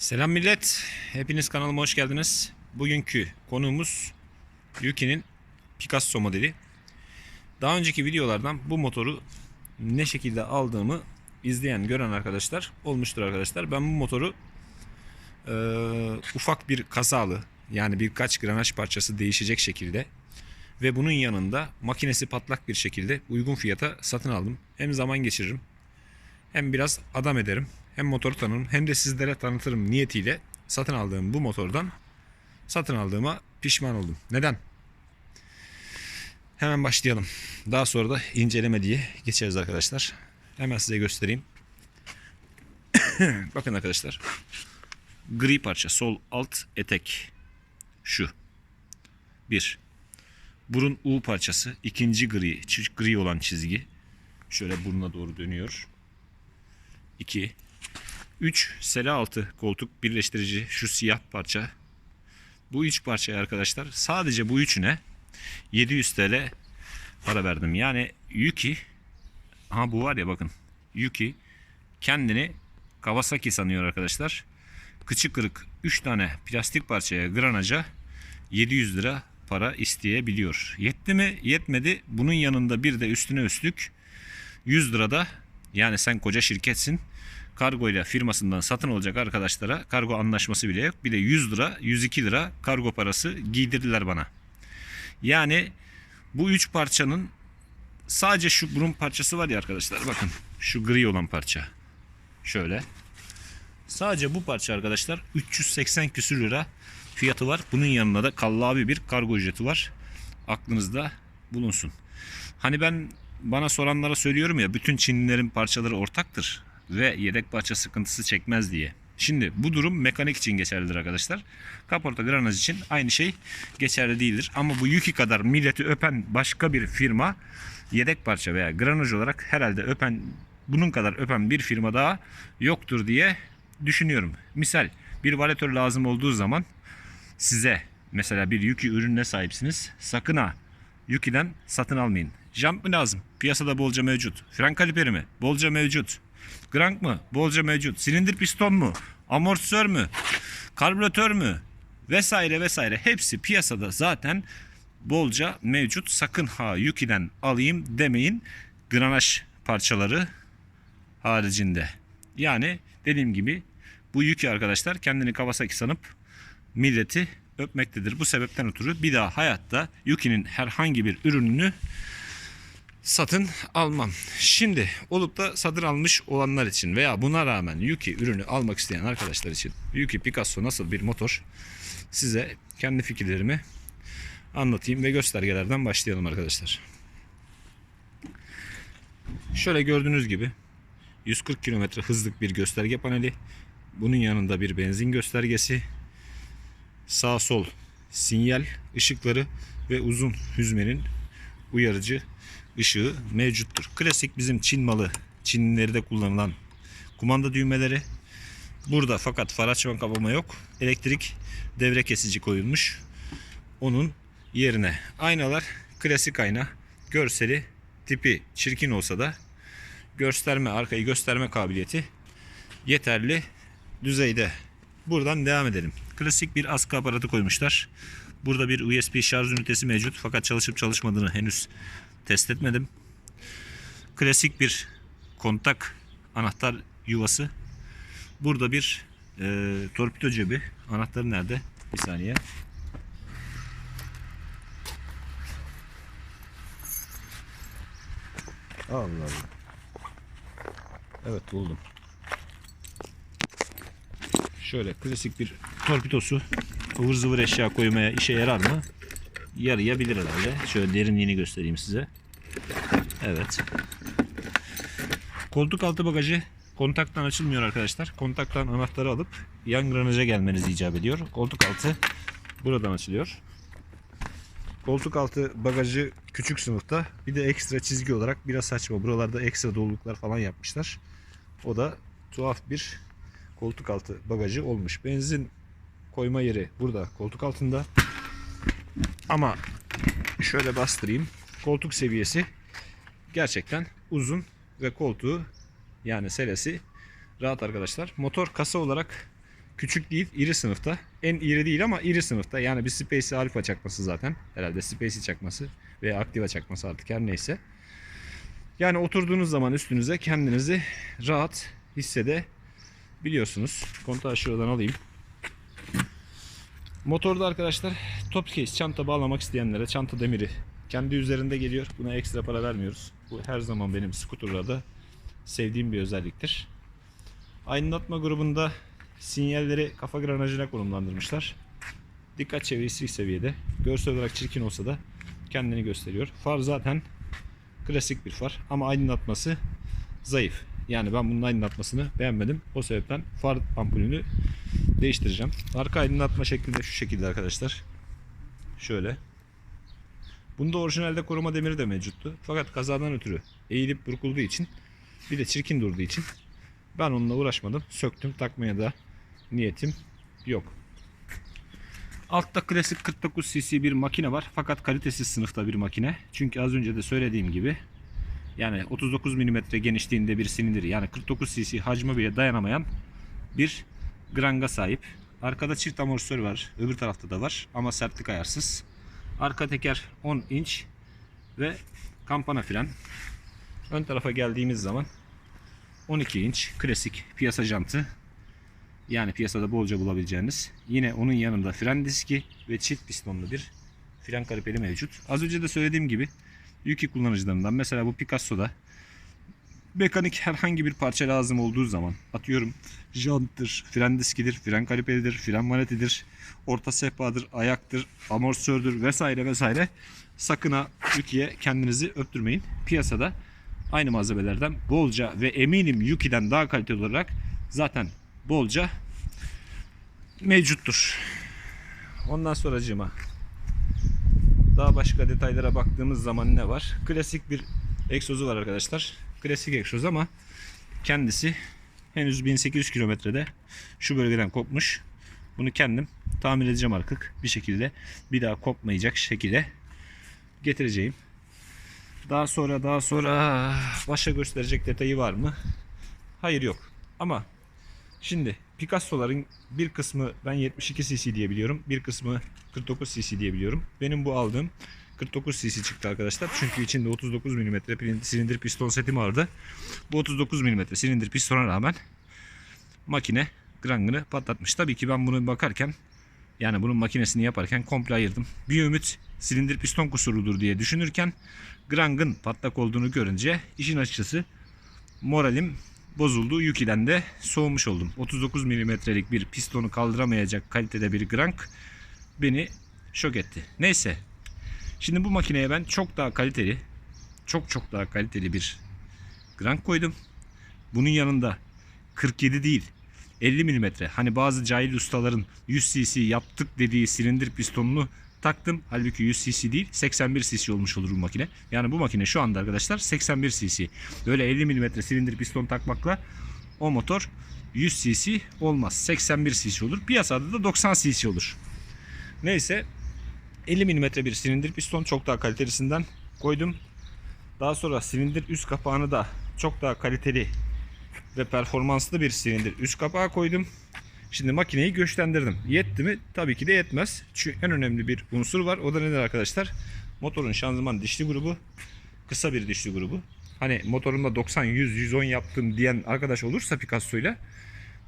Selam millet. Hepiniz kanalıma hoş geldiniz. Bugünkü konuğumuz Yuki'nin Picasso modeli. Daha önceki videolardan bu motoru ne şekilde aldığımı izleyen, gören arkadaşlar olmuştur arkadaşlar. Ben bu motoru eee, ufak bir kazalı yani birkaç granaj parçası değişecek şekilde ve bunun yanında makinesi patlak bir şekilde uygun fiyata satın aldım. Hem zaman geçiririm hem biraz adam ederim. Hem motoru tanırım hem de sizlere tanıtırım niyetiyle satın aldığım bu motordan satın aldığıma pişman oldum. Neden? Hemen başlayalım. Daha sonra da inceleme diye geçeriz arkadaşlar. Hemen size göstereyim. Bakın arkadaşlar. Gri parça sol alt etek. Şu. Bir. Burun U parçası. ikinci gri. Gri olan çizgi. Şöyle burnuna doğru dönüyor. 2 3 sele altı koltuk birleştirici şu siyah parça. Bu üç parçaya arkadaşlar sadece bu üçüne 700 TL para verdim. Yani Yuki ha bu var ya bakın Yuki kendini Kawasaki sanıyor arkadaşlar. Kıçı kırık 3 tane plastik parçaya granaja 700 lira para isteyebiliyor. Yetti mi? Yetmedi. Bunun yanında bir de üstüne üstlük 100 lirada yani sen koca şirketsin kargoyla firmasından satın olacak arkadaşlara kargo anlaşması bile yok. Bir de 100 lira 102 lira kargo parası giydirdiler bana. Yani bu üç parçanın sadece şu burun parçası var ya arkadaşlar bakın şu gri olan parça. Şöyle. Sadece bu parça arkadaşlar 380 küsür lira fiyatı var. Bunun yanında da kallavi bir kargo ücreti var. Aklınızda bulunsun. Hani ben bana soranlara söylüyorum ya bütün Çinlilerin parçaları ortaktır ve yedek parça sıkıntısı çekmez diye. Şimdi bu durum mekanik için geçerlidir arkadaşlar. Kaporta granaj için aynı şey geçerli değildir. Ama bu Yuki kadar milleti öpen başka bir firma yedek parça veya granaj olarak herhalde öpen bunun kadar öpen bir firma daha yoktur diye düşünüyorum. Misal bir valetör lazım olduğu zaman size mesela bir Yuki ürününe sahipsiniz. Sakın ha Yuki'den satın almayın. Jump mı lazım? Piyasada bolca mevcut. Fren kaliperi mi? Bolca mevcut. Crank mı? Bolca mevcut. Silindir piston mu? Amortisör mü? Karbüratör mü? Vesaire vesaire. Hepsi piyasada zaten bolca mevcut. Sakın ha Yuki'den alayım demeyin. Granaj parçaları haricinde. Yani dediğim gibi bu Yuki arkadaşlar kendini Kawasaki sanıp milleti öpmektedir. Bu sebepten ötürü bir daha hayatta Yuki'nin herhangi bir ürününü satın almam. Şimdi olup da satın almış olanlar için veya buna rağmen Yuki ürünü almak isteyen arkadaşlar için Yuki Picasso nasıl bir motor size kendi fikirlerimi anlatayım ve göstergelerden başlayalım arkadaşlar. Şöyle gördüğünüz gibi 140 km hızlık bir gösterge paneli. Bunun yanında bir benzin göstergesi, sağ sol sinyal ışıkları ve uzun hüzmenin uyarıcı ışığı mevcuttur. Klasik bizim Çin malı, Çinlilerde kullanılan kumanda düğmeleri. Burada fakat far açma kapama yok. Elektrik devre kesici koyulmuş. Onun yerine aynalar klasik ayna. Görseli tipi çirkin olsa da gösterme arkayı gösterme kabiliyeti yeterli düzeyde. Buradan devam edelim. Klasik bir askı aparatı koymuşlar. Burada bir USB şarj ünitesi mevcut fakat çalışıp çalışmadığını henüz test etmedim. Klasik bir kontak anahtar yuvası. Burada bir e, torpido cebi. Anahtarı nerede? Bir saniye. Allah Allah. Evet buldum. Şöyle klasik bir torpidosu ıvır zıvır eşya koymaya işe yarar mı? Yarayabilir herhalde. Şöyle derinliğini göstereyim size. Evet. Koltuk altı bagajı kontaktan açılmıyor arkadaşlar. Kontaktan anahtarı alıp yan granaja gelmeniz icap ediyor. Koltuk altı buradan açılıyor. Koltuk altı bagajı küçük sınıfta. Bir de ekstra çizgi olarak biraz saçma. Buralarda ekstra doluluklar falan yapmışlar. O da tuhaf bir koltuk altı bagajı olmuş. Benzin koyma yeri burada koltuk altında. Ama şöyle bastırayım. Koltuk seviyesi gerçekten uzun ve koltuğu yani selesi rahat arkadaşlar. Motor kasa olarak küçük değil, iri sınıfta. En iri değil ama iri sınıfta. Yani bir Space Alpha çakması zaten. Herhalde Space çakması veya Activa çakması artık her neyse. Yani oturduğunuz zaman üstünüze kendinizi rahat hissedebiliyorsunuz. Kontağı şuradan alayım. Motorda arkadaşlar top case çanta bağlamak isteyenlere çanta demiri kendi üzerinde geliyor. Buna ekstra para vermiyoruz. Bu her zaman benim skuterlarda sevdiğim bir özelliktir. Aydınlatma grubunda sinyalleri kafa granajına konumlandırmışlar. Dikkat çevresi seviyede. Görsel olarak çirkin olsa da kendini gösteriyor. Far zaten klasik bir far ama aydınlatması zayıf. Yani ben bunun aydınlatmasını beğenmedim. O sebepten far ampulünü değiştireceğim. Arka aydınlatma şeklinde şu şekilde arkadaşlar. Şöyle. Bunda orijinalde koruma demiri de mevcuttu. Fakat kazadan ötürü eğilip burkulduğu için bir de çirkin durduğu için ben onunla uğraşmadım. Söktüm takmaya da niyetim yok. Altta klasik 49 cc bir makine var. Fakat kalitesiz sınıfta bir makine. Çünkü az önce de söylediğim gibi yani 39 mm genişliğinde bir silindir yani 49 cc hacmi bile dayanamayan bir granga sahip. Arkada çift amortisör var. Öbür tarafta da var ama sertlik ayarsız. Arka teker 10 inç ve kampana fren. Ön tarafa geldiğimiz zaman 12 inç klasik piyasa jantı. Yani piyasada bolca bulabileceğiniz. Yine onun yanında fren diski ve çift pistonlu bir fren kaliperi mevcut. Az önce de söylediğim gibi Yuki kullanıcılarından mesela bu Picasso'da mekanik herhangi bir parça lazım olduğu zaman atıyorum janttır, fren diskidir, fren kaliperidir, fren manetidir, orta sehpadır, ayaktır, amortisördür vesaire vesaire sakın ha Yuki'ye kendinizi öptürmeyin. Piyasada aynı malzemelerden bolca ve eminim Yuki'den daha kaliteli olarak zaten bolca mevcuttur. Ondan sonracığıma daha başka detaylara baktığımız zaman ne var? Klasik bir egzozu var arkadaşlar. Klasik egzoz ama kendisi henüz 1800 kilometrede şu bölgeden kopmuş. Bunu kendim tamir edeceğim artık bir şekilde bir daha kopmayacak şekilde getireceğim. Daha sonra daha sonra başka gösterecek detayı var mı? Hayır yok. Ama şimdi Picasso'ların bir kısmı ben 72 cc diye biliyorum. Bir kısmı 49 cc diye biliyorum. Benim bu aldığım 49 cc çıktı arkadaşlar. Çünkü içinde 39 mm silindir piston seti vardı. Bu 39 mm silindir pistona rağmen makine grangını patlatmış. Tabii ki ben bunu bakarken yani bunun makinesini yaparken komple ayırdım. Bir ümit silindir piston kusurudur diye düşünürken grangın patlak olduğunu görünce işin açıkçası moralim bozuldu. Yuki'den de soğumuş oldum. 39 milimetrelik bir pistonu kaldıramayacak kalitede bir grang beni şok etti. Neyse. Şimdi bu makineye ben çok daha kaliteli, çok çok daha kaliteli bir grang koydum. Bunun yanında 47 değil 50 milimetre. Hani bazı cahil ustaların 100 cc yaptık dediği silindir pistonunu taktım. Halbuki 100 cc değil 81 cc olmuş olur bu makine. Yani bu makine şu anda arkadaşlar 81 cc. Böyle 50 mm silindir piston takmakla o motor 100 cc olmaz. 81 cc olur. Piyasada da 90 cc olur. Neyse 50 mm bir silindir piston çok daha kalitelisinden koydum. Daha sonra silindir üst kapağını da çok daha kaliteli ve performanslı bir silindir üst kapağı koydum. Şimdi makineyi göçlendirdim. Yetti mi? Tabii ki de yetmez. Çünkü en önemli bir unsur var. O da nedir arkadaşlar? Motorun şanzıman dişli grubu. Kısa bir dişli grubu. Hani motorumda 90, 100, 110 yaptım diyen arkadaş olursa Picasso'yla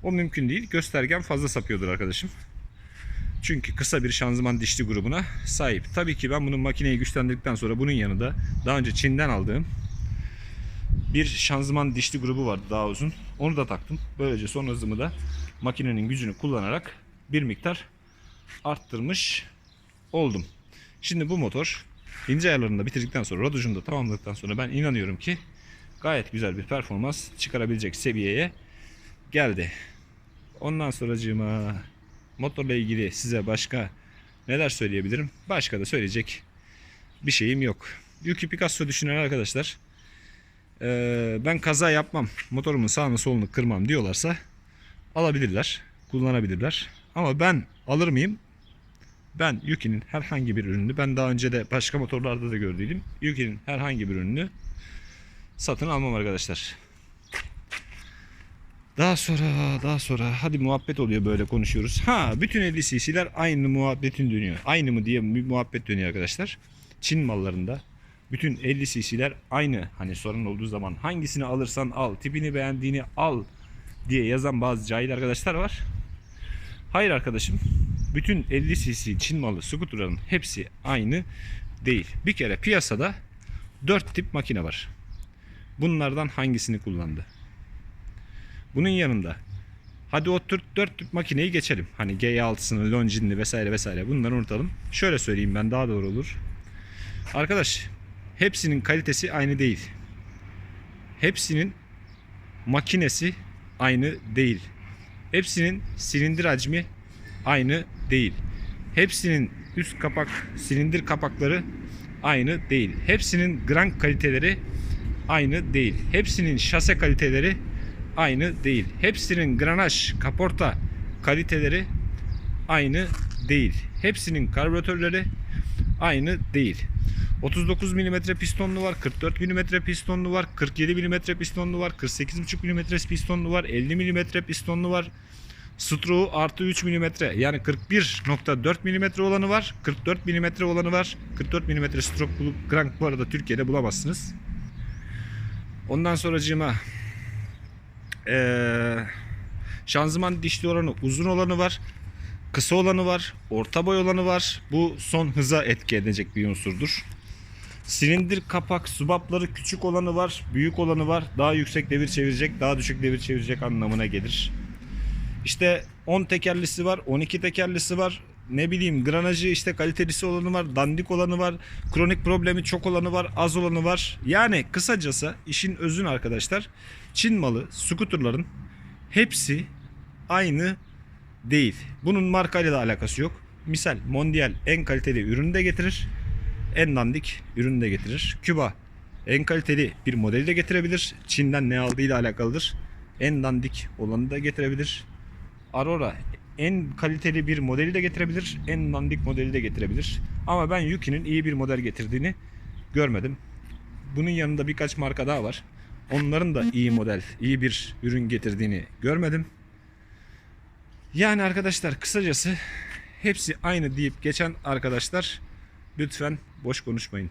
o mümkün değil. Göstergen fazla sapıyordur arkadaşım. Çünkü kısa bir şanzıman dişli grubuna sahip. Tabii ki ben bunun makineyi güçlendirdikten sonra bunun yanında daha önce Çin'den aldığım bir şanzıman dişli grubu vardı daha uzun. Onu da taktım. Böylece son hızımı da makinenin gücünü kullanarak bir miktar arttırmış oldum. Şimdi bu motor ince ayarlarını da bitirdikten sonra rodajını da tamamladıktan sonra ben inanıyorum ki gayet güzel bir performans çıkarabilecek seviyeye geldi. Ondan sonracığıma motorla ilgili size başka neler söyleyebilirim? Başka da söyleyecek bir şeyim yok. Yuki Picasso düşünen arkadaşlar ee, ben kaza yapmam, motorumun sağını solunu kırmam diyorlarsa alabilirler, kullanabilirler. Ama ben alır mıyım? Ben Yuki'nin herhangi bir ürününü, ben daha önce de başka motorlarda da gördüydüm. Yuki'nin herhangi bir ürününü satın almam arkadaşlar. Daha sonra daha sonra hadi muhabbet oluyor böyle konuşuyoruz. Ha bütün 50 cc'ler aynı muhabbetin dönüyor. Aynı mı diye bir muhabbet dönüyor arkadaşlar. Çin mallarında bütün 50 cc'ler aynı. Hani sorun olduğu zaman hangisini alırsan al, tipini beğendiğini al diye yazan bazı cahil arkadaşlar var. Hayır arkadaşım. Bütün 50 cc Çin malı skuterların hepsi aynı değil. Bir kere piyasada 4 tip makine var. Bunlardan hangisini kullandı? Bunun yanında hadi o tür 4 tip makineyi geçelim. Hani G6'sını, Longines vesaire vesaire bunları unutalım. Şöyle söyleyeyim ben daha doğru olur. Arkadaş hepsinin kalitesi aynı değil. Hepsinin makinesi aynı değil. Hepsinin silindir hacmi aynı değil. Hepsinin üst kapak, silindir kapakları aynı değil. Hepsinin grank kaliteleri aynı değil. Hepsinin şase kaliteleri aynı değil. Hepsinin granaj, kaporta kaliteleri aynı değil. Hepsinin karbüratörleri aynı değil. 39 mm pistonlu var, 44 mm pistonlu var, 47 mm pistonlu var, 48,5 mm pistonlu var, 50 mm pistonlu var. Stroğu artı 3 mm yani 41.4 mm olanı var, 44 mm olanı var. 44 mm stroke bulup crank bu arada Türkiye'de bulamazsınız. Ondan sonracığıma eee şanzıman dişli olanı uzun olanı var. Kısa olanı var, orta boy olanı var. Bu son hıza etki edecek bir unsurdur. Silindir kapak subapları küçük olanı var, büyük olanı var. Daha yüksek devir çevirecek, daha düşük devir çevirecek anlamına gelir. İşte 10 tekerlisi var, 12 tekerlisi var. Ne bileyim granajı işte kalitelisi olanı var, dandik olanı var, kronik problemi çok olanı var, az olanı var. Yani kısacası işin özün arkadaşlar Çin malı skuterların hepsi aynı değil. Bunun markayla da alakası yok. Misal Mondial en kaliteli ürünü de getirir. En dandik ürünü de getirir. Küba en kaliteli bir modeli de getirebilir. Çin'den ne aldığıyla alakalıdır. En dandik olanı da getirebilir. Aurora en kaliteli bir modeli de getirebilir. En dandik modeli de getirebilir. Ama ben Yuki'nin iyi bir model getirdiğini görmedim. Bunun yanında birkaç marka daha var. Onların da iyi model, iyi bir ürün getirdiğini görmedim. Yani arkadaşlar kısacası hepsi aynı deyip geçen arkadaşlar lütfen boş konuşmayın.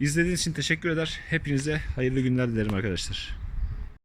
İzlediğiniz için teşekkür eder. Hepinize hayırlı günler dilerim arkadaşlar.